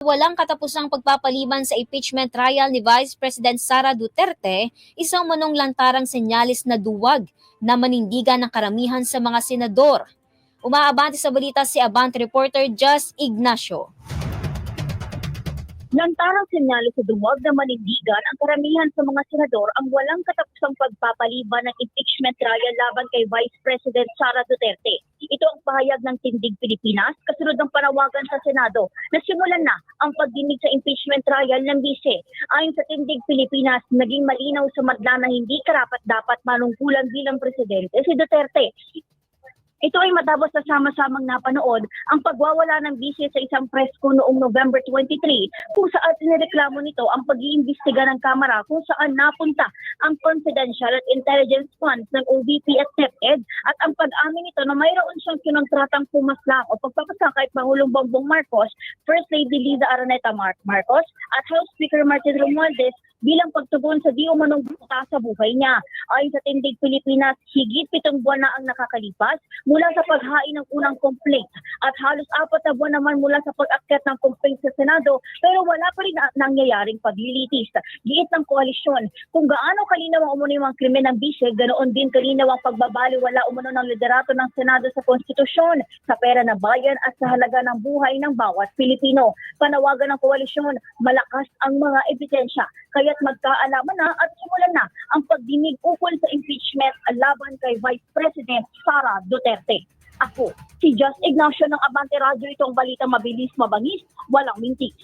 Walang katapusang pagpapaliban sa impeachment trial ni Vice President Sara Duterte, isang manong lantarang senyalis na duwag na manindigan ng karamihan sa mga senador. Umaabante sa balita si Abante reporter Just Ignacio. Lantarang senyales sa duwag na manindigan ang karamihan sa mga senador ang walang katapusang pagpapaliban ng impeachment trial laban kay Vice President Sara Duterte. Ito ang pahayag ng Tindig Pilipinas kasunod ng panawagan sa Senado na simulan na ang pagdinig sa impeachment trial ng bise. Ayon sa Tindig Pilipinas, naging malinaw sa madla na hindi karapat-dapat manungkulan bilang presidente si Duterte. Ay matapos na sama-samang napanood ang pagwawala ng bise sa isang presko noong November 23 kung saan nireklamo nito ang pag-iimbestiga ng Kamara kung saan napunta ang confidential at intelligence funds ng OVP at DepEd at ang pag-amin nito na mayroon siyang kinongtratang pumaslak o pagpapasakay Pangulong Bongbong Marcos, First Lady Liza Araneta Mar- Marcos at House Speaker Martin Romualdez bilang pagtugon sa di umanong buta sa buhay niya. Ayon sa Tindig Pilipinas, higit pitong buwan na ang nakakalipas mula sa paghain ng unang complaint at halos apat na buwan naman mula sa pag-akyat ng complaint sa Senado pero wala pa rin na- nangyayaring paglilitis. Giit ng koalisyon, kung gaano kalinaw ang umano yung mga krimen ng bise, ganoon din kalinaw ang pagbabaliwala umano ng liderato ng Senado sa konstitusyon, sa pera ng bayan at sa halaga ng buhay ng bawat Pilipino. Panawagan ng koalisyon, malakas ang mga ebidensya, kaya't magkaalaman na at simulan na ang pagdinig ukol sa impeachment laban kay Vice President Sara Duterte. Ako, si Just Ignacio ng Abante Radio, itong balita mabilis, mabangis, walang mintis.